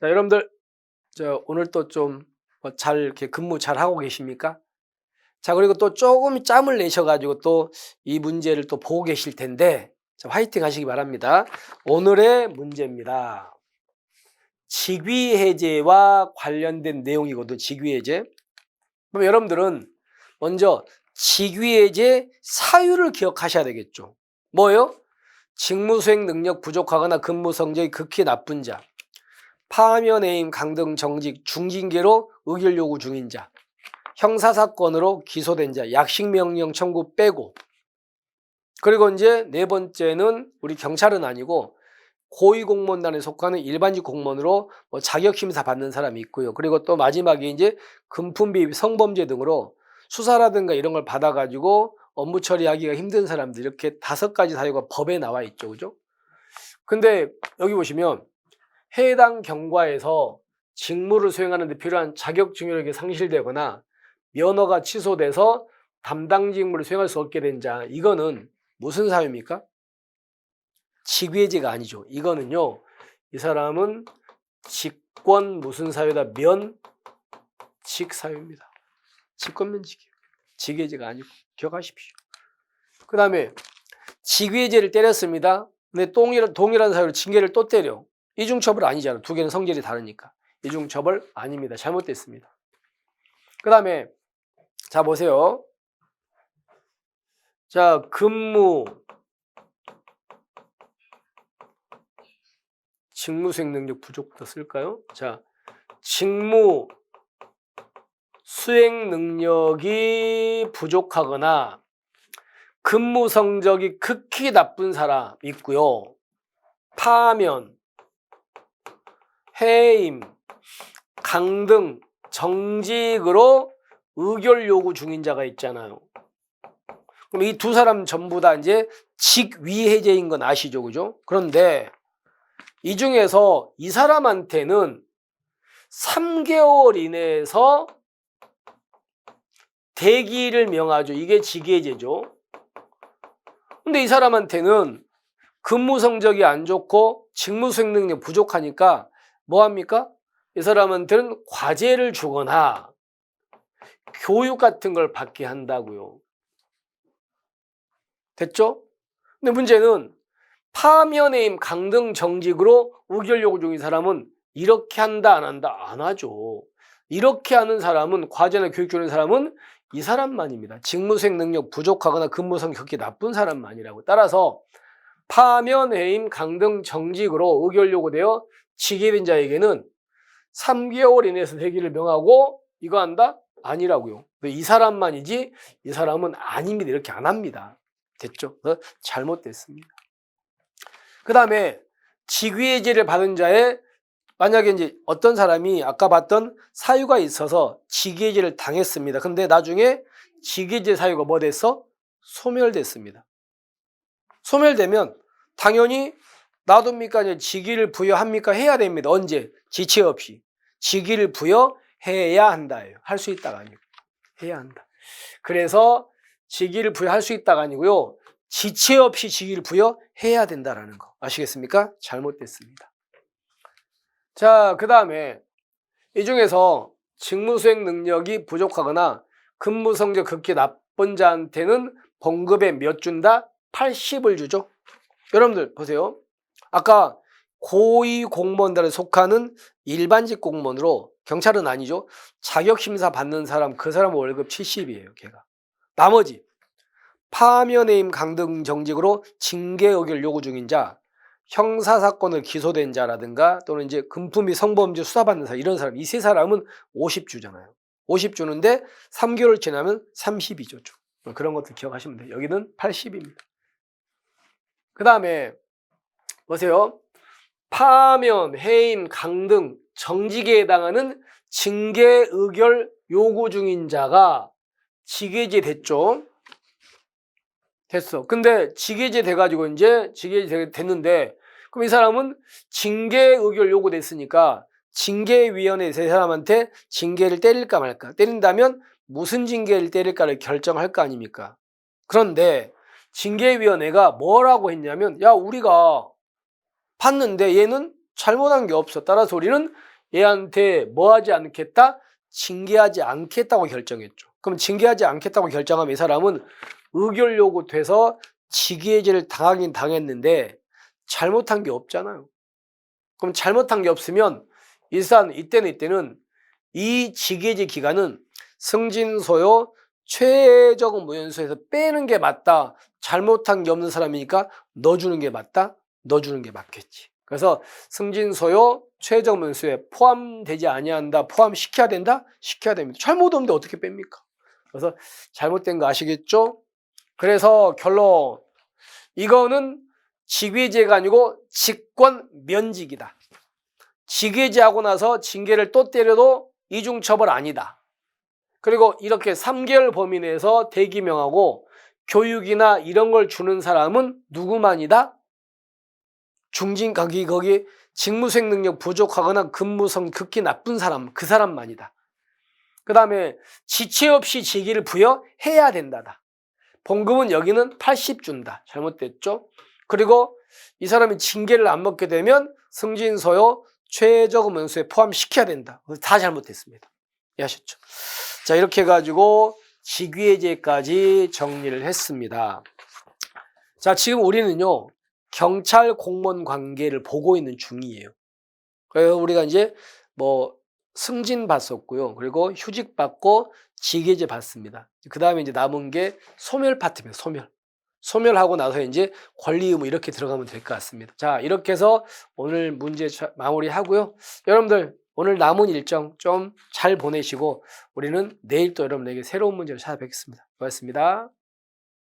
자, 여러분들, 저 오늘 또 좀 잘 이렇게 근무 잘 하고 계십니까? 자, 그리고 또 조금 짬을 내셔가지고 또 이 문제를 또 보고 계실 텐데, 자, 화이팅 하시기 바랍니다. 오늘의 문제입니다. 직위해제와 관련된 내용이거든, 직위해제. 그럼 여러분들은 먼저 직위해제 사유를 기억하셔야 되겠죠. 뭐요? 직무수행 능력 부족하거나 근무 성적이 극히 나쁜 자, 파면 해임, 강등, 정직, 중징계로 의결 요구 중인 자, 형사사건으로 기소된 자, 약식명령 청구 빼고, 그리고 이제 네 번째는 우리 경찰은 아니고 고위공무원단에 속하는 일반직 공무원으로 뭐 자격심사 받는 사람이 있고요. 그리고 또 마지막에 이제 금품비, 성범죄 등으로 수사라든가 이런 걸 받아가지고 업무 처리하기가 힘든 사람들 이렇게 다섯 가지 사유가 법에 나와 있죠, 그죠? 근데 여기 보시면 해당 경과에서 직무를 수행하는 데 필요한 자격 증여력이 상실되거나 면허가 취소돼서 담당 직무를 수행할 수 없게 된 자, 이거는 무슨 사유입니까? 직위해제가 아니죠. 이거는요, 이 사람은 직권 무슨 사유다? 면, 직 사유입니다. 직권면직이에요. 직위해제가 아니고 기억하십시오. 그 다음에 직위해제를 때렸습니다. 근데 동일, 동일한 사유로 징계를 또 때려. 이중처벌 아니잖아. 두 개는 성질이 다르니까. 이중처벌 아닙니다. 잘못됐습니다. 그 다음에 자 보세요. 자 근무 직무 수행 능력 부족부터 쓸까요? 자 직무 수행 능력이 부족하거나 근무 성적이 극히 나쁜 사람 있고요. 파면, 해임, 강등, 정직으로 의결 요구 중인 자가 있잖아요. 그럼 이 두 사람 전부 다 이제 직위 해제인 건 아시죠, 그죠? 그런데 이 중에서 이 사람한테는 3개월 이내에서 대기를 명하죠. 이게 직위해제죠. 근데 이 사람한테는 근무 성적이 안 좋고 직무 수행 능력 부족하니까 뭐 합니까? 이 사람한테는 과제를 주거나 교육 같은 걸 받게 한다고요. 됐죠? 근데 문제는 파면해임 강등 정직으로 의결 요구 중인 사람은 이렇게 한다 안 한다 안 하죠. 이렇게 하는 사람은 과제나 교육 주는 사람은 이 사람만입니다. 직무수행 능력 부족하거나 근무 성 격히 나쁜 사람만이라고. 따라서 파면해임 강등 정직으로 의결 요구되어 직위된 자에게는 3개월 이내에서 대기를 명하고 이거 한다? 아니라고요. 이 사람만이지 이 사람은 아닙니다. 이렇게 안 합니다. 됐죠? 잘못됐습니다. 그 다음에 직위해제를 받은 자의 만약에 이제 어떤 사람이 아까 봤던 사유가 있어서 직위해제를 당했습니다. 근데 나중에 직위해제 사유가 뭐 됐어? 소멸됐습니다. 소멸되면 당연히 놔둡니까? 직위를 부여합니까? 해야 됩니다. 언제? 지체 없이. 직위를 부여해야 한다예요. 할 수 있다가 아니고. 해야 한다. 그래서 직위를 부여할 수 있다가 아니고요. 지체 없이 직위를 부여해야 된다라는 거. 아시겠습니까? 잘못됐습니다. 자, 그 다음에 이 중에서 직무수행 능력이 부족하거나 근무 성적 극히 나쁜 자한테는 봉급에 몇 준다? 80을 주죠. 여러분들 보세요. 아까 고위 공무원단에 속하는 일반직 공무원으로 경찰은 아니죠. 자격심사 받는 사람 그 사람 월급 70이에요. 걔가. 나머지 파면해임 강등 정직으로 징계 의결 요구 중인 자, 형사 사건을 기소된 자라든가 또는 이제 금품이 성범죄 수사받는 사람 이런 사람 이 세 사람은 50 주잖아요. 50 주는데 3개월 지나면 32조 주. 그런 것들 기억하시면 돼요. 여기는 80입니다. 그 다음에 보세요. 파면, 해임, 강등, 정직에 해당하는 징계 의결 요구 중인 자가 직위제 됐죠. 됐어. 근데 직위제 돼가지고 이제 직위제 됐는데 그럼 이 사람은 징계 의결 요구됐으니까 징계위원회 세 사람한테 징계를 때릴까 말까. 때린다면 무슨 징계를 때릴까를 결정할 거 아닙니까? 그런데 징계위원회가 뭐라고 했냐면 야 우리가 봤는데 얘는 잘못한 게 없어. 따라서 우리는 얘한테 뭐 하지 않겠다? 징계하지 않겠다고 결정했죠. 그럼 징계하지 않겠다고 결정하면 이 사람은 의결 요구돼서 직위해제를 당하긴 당했는데 잘못한 게 없잖아요. 그럼 잘못한 게 없으면 일단 이때는 이때는 이 직위해제 기간은 승진소요 최적 무연수에서 빼는 게 맞다. 잘못한 게 없는 사람이니까 넣어주는 게 맞다. 넣어주는 게 맞겠지. 그래서 승진소요 최적 무연수에 포함되지 아니한다. 포함시켜야 된다. 시켜야 됩니다. 잘못 없는데 어떻게 뺍니까? 그래서 잘못된 거 아시겠죠? 그래서 결론 이거는 직위제가 아니고 직권 면직이다. 직위제하고 나서 징계를 또 때려도 이중처벌 아니다. 그리고 이렇게 3개월 범위 내에서 대기명하고 교육이나 이런 걸 주는 사람은 누구만이다? 중진 거기 거기 직무수행 능력 부족하거나 근무성 극히 나쁜 사람 그 사람만이다. 그 다음에 지체 없이 직위를 부여해야 된다다. 봉급은 여기는 80 준다. 잘못됐죠? 그리고 이 사람이 징계를 안 먹게 되면 승진서요 최저금 원수에 포함시켜야 된다. 다 잘못됐습니다. 이해하셨죠? 자 이렇게 해가지고 직위해제까지 정리를 했습니다. 자 지금 우리는요 경찰 공무원 관계를 보고 있는 중이에요. 그래서 우리가 이제 뭐 승진 받았고요. 그리고 휴직 받고 직위제 받습니다. 그 다음에 이제 남은 게 소멸 파트입니다. 소멸. 소멸하고 나서 이제 권리 의무 이렇게 들어가면 될 것 같습니다. 자, 이렇게 해서 오늘 문제 마무리하고요. 여러분들 오늘 남은 일정 좀 잘 보내시고 우리는 내일 또 여러분에게 새로운 문제를 찾아뵙겠습니다. 고맙습니다.